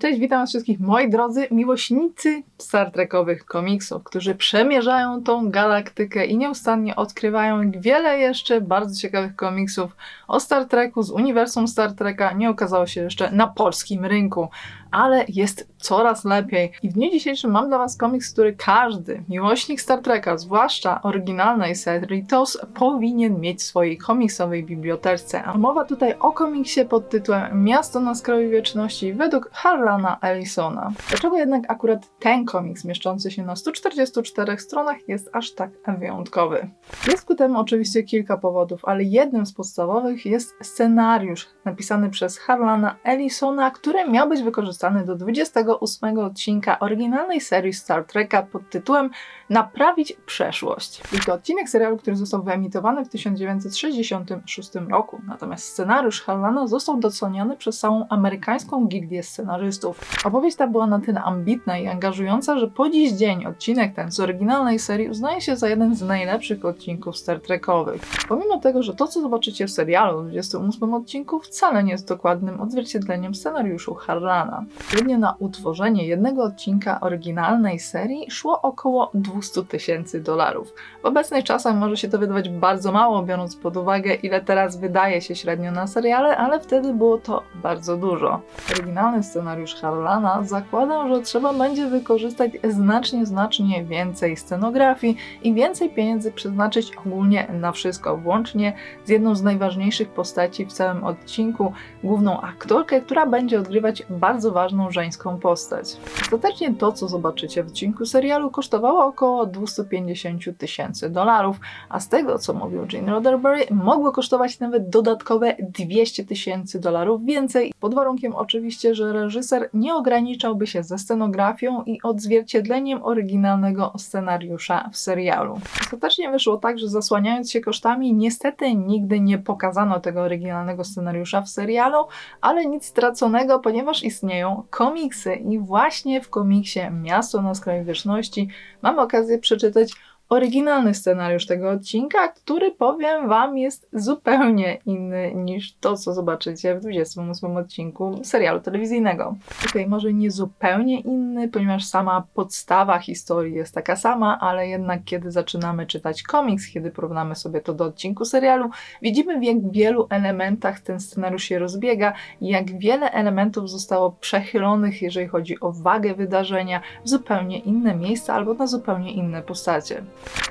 Cześć, witam was wszystkich moi drodzy miłośnicy Star Trekowych komiksów, którzy przemierzają tą galaktykę i nieustannie odkrywają wiele jeszcze bardzo ciekawych komiksów o Star Treku z uniwersum Star Treka nie okazało się jeszcze na polskim rynku, ale jest coraz lepiej. I w dniu dzisiejszym mam dla was komiks, który każdy miłośnik Star Treka, zwłaszcza oryginalnej serii TOS, powinien mieć w swojej komiksowej bibliotece. A mowa tutaj o komiksie pod tytułem Miasto na skraju wieczności według Harlana Ellisona. Dlaczego jednak akurat ten komiks mieszczący się na 144 stronach jest aż tak wyjątkowy? Jest ku temu oczywiście kilka powodów, ale jednym z podstawowych jest scenariusz napisany przez Harlana Ellisona, który miał być wykorzystany do 28 odcinka oryginalnej serii Star Treka pod tytułem Naprawić przeszłość. Jest to odcinek serialu, który został wyemitowany w 1966 roku, natomiast scenariusz Harlana został doceniony przez całą amerykańską gildię scenarzystów. Opowieść ta była na tyle ambitna i angażująca, że po dziś dzień odcinek ten z oryginalnej serii uznaje się za jeden z najlepszych odcinków Star Trekowych. Pomimo tego, że to co zobaczycie w serialu w 28 odcinku wcale nie jest dokładnym odzwierciedleniem scenariuszu Harlana. Średnio na utworzenie jednego odcinka oryginalnej serii szło około 200 tysięcy dolarów. W obecnych czasach może się to wydawać bardzo mało, biorąc pod uwagę, ile teraz wydaje się średnio na seriale, ale wtedy było to bardzo dużo. Oryginalny scenariusz Harlana zakładał, że trzeba będzie wykorzystać znacznie, znacznie więcej scenografii i więcej pieniędzy przeznaczyć ogólnie na wszystko, włącznie z jedną z najważniejszych postaci w całym odcinku, główną aktorkę, która będzie odgrywać bardzo ważną żeńską postać. Ostatecznie to, co zobaczycie w odcinku serialu, kosztowało około 250 tysięcy dolarów, a z tego, co mówił Gene Roddenberry, mogło kosztować nawet dodatkowe 200 tysięcy dolarów więcej, pod warunkiem oczywiście, że reżyser nie ograniczałby się ze scenografią i odzwierciedleniem oryginalnego scenariusza w serialu. Ostatecznie wyszło tak, że zasłaniając się kosztami, niestety nigdy nie pokazano tego oryginalnego scenariusza w serialu, ale nic straconego, ponieważ istnieją komiksy. I właśnie w komiksie Miasto na skraju wieczności mamy okazję przeczytać oryginalny scenariusz tego odcinka, który powiem Wam jest zupełnie inny niż to, co zobaczycie w 28 odcinku serialu telewizyjnego. Tutaj może nie zupełnie inny, ponieważ sama podstawa historii jest taka sama, ale jednak kiedy zaczynamy czytać komiks, kiedy porównamy sobie to do odcinku serialu, widzimy w jak wielu elementach ten scenariusz się rozbiega i jak wiele elementów zostało przechylonych, jeżeli chodzi o wagę wydarzenia, w zupełnie inne miejsca albo na zupełnie inne postacie.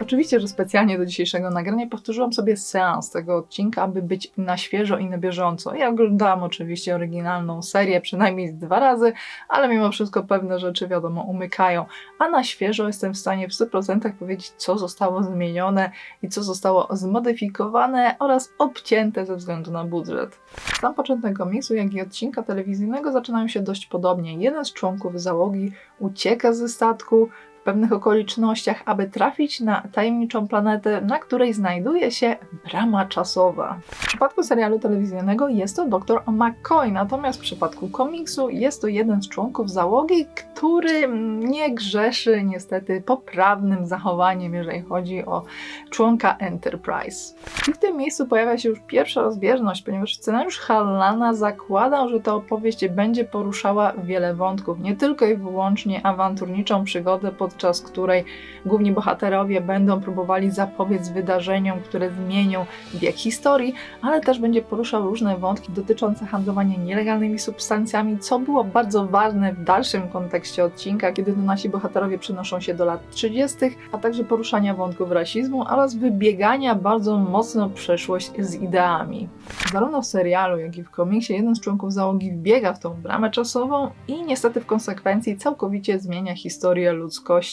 Oczywiście, że specjalnie do dzisiejszego nagrania powtórzyłam sobie seans tego odcinka, aby być na świeżo i na bieżąco. Ja oglądałam oczywiście oryginalną serię przynajmniej dwa razy, ale mimo wszystko pewne rzeczy, wiadomo, umykają. A na świeżo jestem w stanie w 100% powiedzieć, co zostało zmienione i co zostało zmodyfikowane oraz obcięte ze względu na budżet. Sam początek komiksu, jak i odcinka telewizyjnego zaczynają się dość podobnie. Jeden z członków załogi ucieka ze statku, pewnych okolicznościach, aby trafić na tajemniczą planetę, na której znajduje się brama czasowa. W przypadku serialu telewizyjnego jest to dr McCoy, natomiast w przypadku komiksu jest to jeden z członków załogi, który nie grzeszy niestety poprawnym zachowaniem, jeżeli chodzi o członka Enterprise. I w tym miejscu pojawia się już pierwsza rozbieżność, ponieważ scenariusz Hallana zakładał, że ta opowieść będzie poruszała wiele wątków, nie tylko i wyłącznie awanturniczą przygodę pod podczas której główni bohaterowie będą próbowali zapobiec wydarzeniom, które zmienią bieg historii, ale też będzie poruszał różne wątki dotyczące handlowania nielegalnymi substancjami, co było bardzo ważne w dalszym kontekście odcinka, kiedy to nasi bohaterowie przenoszą się do lat 30., a także poruszania wątków rasizmu oraz wybiegania bardzo mocno przeszłość z ideami. Zarówno w serialu, jak i w komiksie jeden z członków załogi wbiega w tą bramę czasową i niestety w konsekwencji całkowicie zmienia historię ludzkości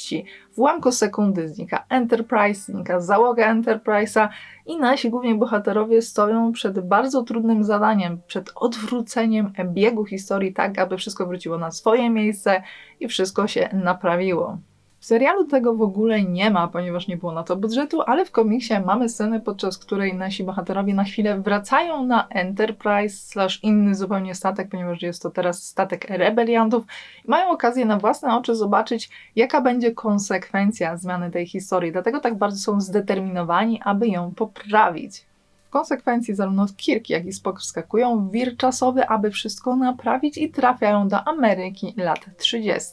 w ułamku sekundy znika Enterprise, znika załoga Enterprise'a i nasi główni bohaterowie stoją przed bardzo trudnym zadaniem, przed odwróceniem biegu historii tak, aby wszystko wróciło na swoje miejsce i wszystko się naprawiło. W serialu tego w ogóle nie ma, ponieważ nie było na to budżetu, ale w komiksie mamy scenę, podczas której nasi bohaterowie na chwilę wracają na Enterprise slash inny zupełnie statek, ponieważ jest to teraz statek rebeliantów i mają okazję na własne oczy zobaczyć, jaka będzie konsekwencja zmiany tej historii. Dlatego tak bardzo są zdeterminowani, aby ją poprawić. konsekwencji zarówno Kirk, jak i Spock wskakują w wir czasowy, aby wszystko naprawić i trafiają do Ameryki lat 30.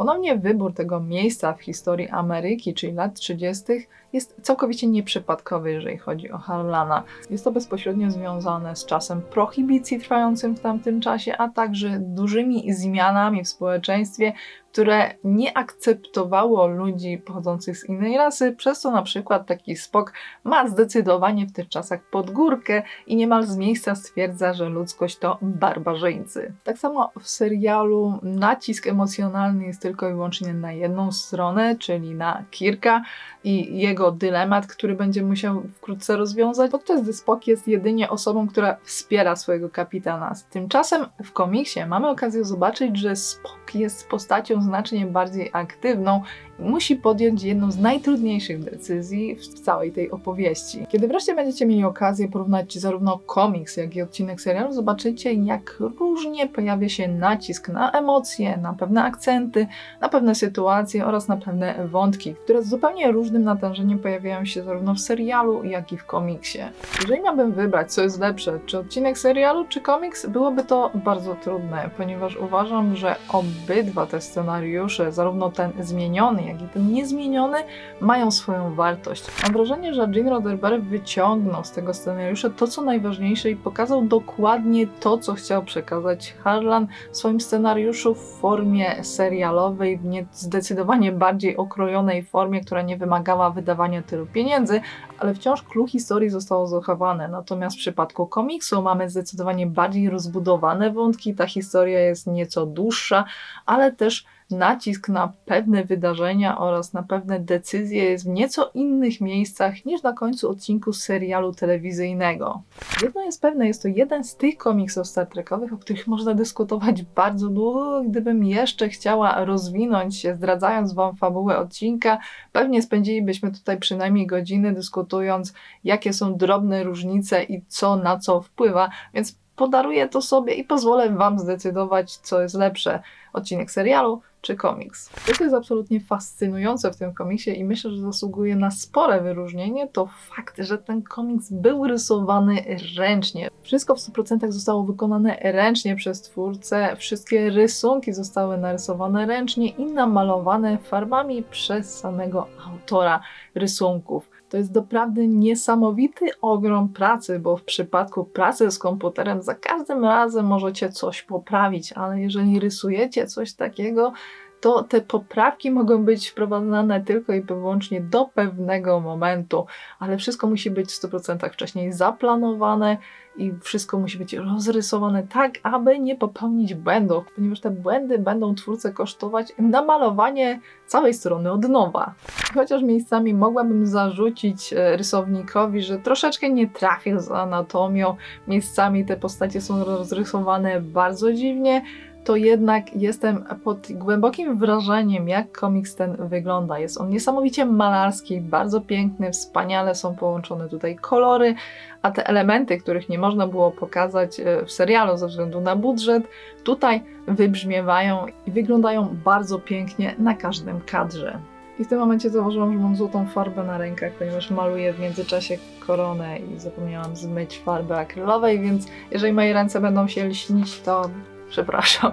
Ponownie wybór tego miejsca w historii Ameryki, czyli lat 30., jest całkowicie nieprzypadkowy, jeżeli chodzi o Harlana. Jest to bezpośrednio związane z czasem prohibicji trwającym w tamtym czasie, a także dużymi zmianami w społeczeństwie, które nie akceptowało ludzi pochodzących z innej rasy, przez co na przykład taki Spock ma zdecydowanie w tych czasach pod górkę i niemal z miejsca stwierdza, że ludzkość to barbarzyńcy. Tak samo w serialu nacisk emocjonalny jest tylko i wyłącznie na jedną stronę, czyli na Kirka i jego dylemat, który będzie musiał wkrótce rozwiązać, podczas gdy Spock jest jedynie osobą, która wspiera swojego kapitana. Tymczasem w komiksie mamy okazję zobaczyć, że Spock jest postacią znacznie bardziej aktywną musi podjąć jedną z najtrudniejszych decyzji w całej tej opowieści. Kiedy wreszcie będziecie mieli okazję porównać zarówno komiks, jak i odcinek serialu, zobaczycie, jak różnie pojawia się nacisk na emocje, na pewne akcenty, na pewne sytuacje oraz na pewne wątki, które z zupełnie różnym natężeniem pojawiają się zarówno w serialu, jak i w komiksie. Jeżeli miałbym wybrać, co jest lepsze, czy odcinek serialu, czy komiks, byłoby to bardzo trudne, ponieważ uważam, że obydwa te scenariusze, zarówno ten zmieniony, jak i ten niezmieniony, mają swoją wartość. Mam wrażenie, że Gene Roddenberry wyciągnął z tego scenariusza to, co najważniejsze i pokazał dokładnie to, co chciał przekazać Harlan w swoim scenariuszu w formie serialowej, w nie zdecydowanie bardziej okrojonej formie, która nie wymagała wydawania tylu pieniędzy, ale wciąż clue historii zostało zachowane. Natomiast w przypadku komiksu mamy zdecydowanie bardziej rozbudowane wątki, ta historia jest nieco dłuższa, ale też nacisk na pewne wydarzenia oraz na pewne decyzje jest w nieco innych miejscach niż na końcu odcinku serialu telewizyjnego. Jedno jest pewne, jest to jeden z tych komiksów Star Trekowych, o których można dyskutować bardzo długo. Gdybym jeszcze chciała rozwinąć się, zdradzając Wam fabułę odcinka, pewnie spędzilibyśmy tutaj przynajmniej godzinę dyskutując, jakie są drobne różnice i co na co wpływa, więc podaruję to sobie i pozwolę Wam zdecydować, co jest lepsze: odcinek serialu czy komiks. To, co jest absolutnie fascynujące w tym komiksie i myślę, że zasługuje na spore wyróżnienie, to fakt, że ten komiks był rysowany ręcznie. Wszystko w 100% zostało wykonane ręcznie przez twórcę, wszystkie rysunki zostały narysowane ręcznie i namalowane farbami przez samego autora rysunków. To jest doprawdy niesamowity ogrom pracy, bo w przypadku pracy z komputerem za każdym razem możecie coś poprawić, ale jeżeli rysujecie coś takiego, to te poprawki mogą być wprowadzane tylko i wyłącznie do pewnego momentu, ale wszystko musi być w 100% wcześniej zaplanowane i wszystko musi być rozrysowane tak, aby nie popełnić błędów, ponieważ te błędy będą twórcę kosztować namalowanie całej strony od nowa. Chociaż miejscami mogłabym zarzucić e, rysownikowi, że troszeczkę nie trafił z anatomią, miejscami te postacie są rozrysowane bardzo dziwnie, to jednak jestem pod głębokim wrażeniem, jak komiks ten wygląda. Jest on niesamowicie malarski, bardzo piękny, wspaniale są połączone tutaj kolory, a te elementy, których nie można było pokazać e, w serialu ze względu na budżet, tutaj wybrzmiewają i wyglądają bardzo pięknie na każdym kadrze. I w tym momencie zauważyłam, że mam złotą farbę na rękach, ponieważ maluję w międzyczasie koronę i zapomniałam zmyć farby akrylowej, więc jeżeli moje ręce będą się lśnić, to przepraszam,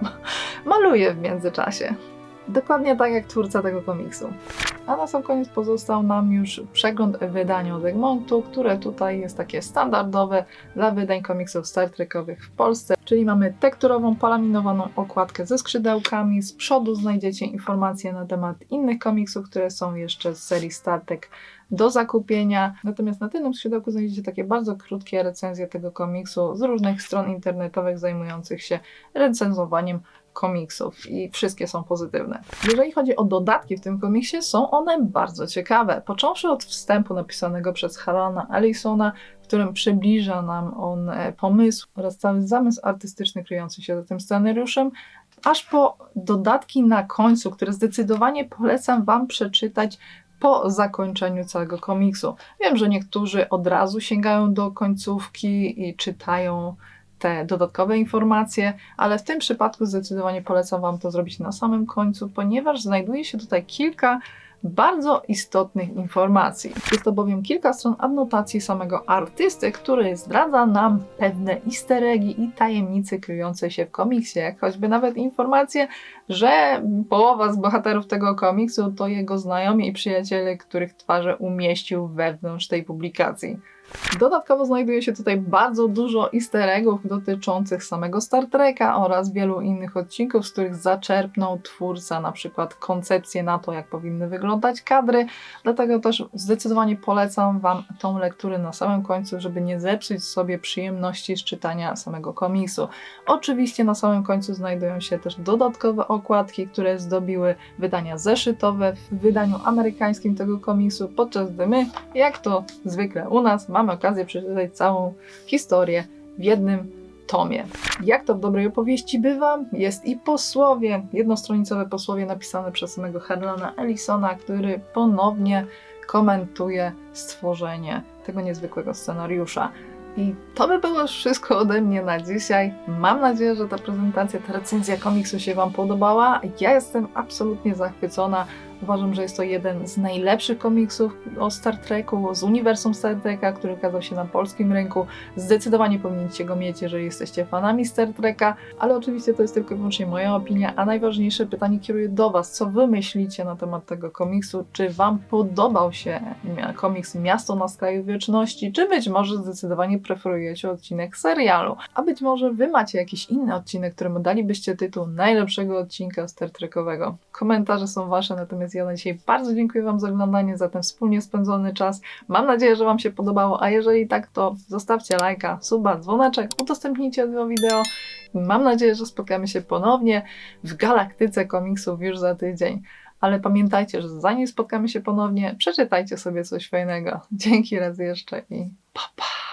maluję w międzyczasie. Dokładnie tak jak twórca tego komiksu. A na sam koniec pozostał nam już przegląd wydań od Egmontu, które tutaj jest takie standardowe dla wydań komiksów Star Trekowych w Polsce. Czyli mamy tekturową, polaminowaną okładkę ze skrzydełkami. Z przodu znajdziecie informacje na temat innych komiksów, które są jeszcze z serii Star Trek do zakupienia. Natomiast na tylnym skrzydełku znajdziecie takie bardzo krótkie recenzje tego komiksu z różnych stron internetowych zajmujących się recenzowaniem komiksów i wszystkie są pozytywne. Jeżeli chodzi o dodatki w tym komiksie, są one bardzo ciekawe. Począwszy od wstępu napisanego przez Harana Ellisona, w którym przybliża nam on e, pomysł oraz cały zamysł artystyczny kryjący się za tym scenariuszem, aż po dodatki na końcu, które zdecydowanie polecam Wam przeczytać po zakończeniu całego komiksu. Wiem, że niektórzy od razu sięgają do końcówki i czytają te dodatkowe informacje, ale w tym przypadku zdecydowanie polecam Wam to zrobić na samym końcu, ponieważ znajduje się tutaj kilka bardzo istotnych informacji. Jest to bowiem kilka stron adnotacji samego artysty, który zdradza nam pewne easter eggi i tajemnice kryjące się w komiksie, jak choćby nawet informacje, że połowa z bohaterów tego komiksu to jego znajomi i przyjaciele, których twarze umieścił wewnątrz tej publikacji. Dodatkowo znajduje się tutaj bardzo dużo easter eggów dotyczących samego Star Treka oraz wielu innych odcinków, z których zaczerpnął twórca na przykład koncepcję na to, jak powinny wyglądać kadry. Dlatego też zdecydowanie polecam Wam tą lekturę na samym końcu, żeby nie zepsuć sobie przyjemności z czytania samego komiksu. Oczywiście na samym końcu znajdują się też dodatkowe okładki, które zdobiły wydania zeszytowe w wydaniu amerykańskim tego komiksu, podczas gdy my, jak to zwykle u nas, mamy okazję przeczytać całą historię w jednym tomie. Jak to w dobrej opowieści bywa, jest i posłowie, jednostronicowe posłowie napisane przez samego Harlana Ellisona, który ponownie komentuje stworzenie tego niezwykłego scenariusza. I to by było wszystko ode mnie na dzisiaj. Mam nadzieję, że ta prezentacja, ta recenzja komiksu się Wam podobała. Ja jestem absolutnie zachwycona. Uważam, że jest to jeden z najlepszych komiksów o Star Treku, z uniwersum Star Treka, który ukazał się na polskim rynku. Zdecydowanie powinniście go mieć, jeżeli jesteście fanami Star Treka, ale oczywiście to jest tylko i wyłącznie moja opinia, a najważniejsze pytanie kieruję do Was. Co Wy myślicie na temat tego komiksu? Czy Wam podobał się komiks Miasto na skraju wieczności, czy być może zdecydowanie preferujecie odcinek serialu? A być może Wy macie jakiś inny odcinek, któremu dalibyście tytuł najlepszego odcinka Star Trekowego? Komentarze są Wasze, natomiast ja na dzisiaj bardzo dziękuję Wam za oglądanie, za ten wspólnie spędzony czas. Mam nadzieję, że Wam się podobało, a jeżeli tak, to zostawcie lajka, suba, dzwoneczek, udostępnijcie to wideo. Mam nadzieję, że spotkamy się ponownie w galaktyce komiksów już za tydzień. Ale pamiętajcie, że zanim spotkamy się ponownie, przeczytajcie sobie coś fajnego. Dzięki raz jeszcze i pa pa!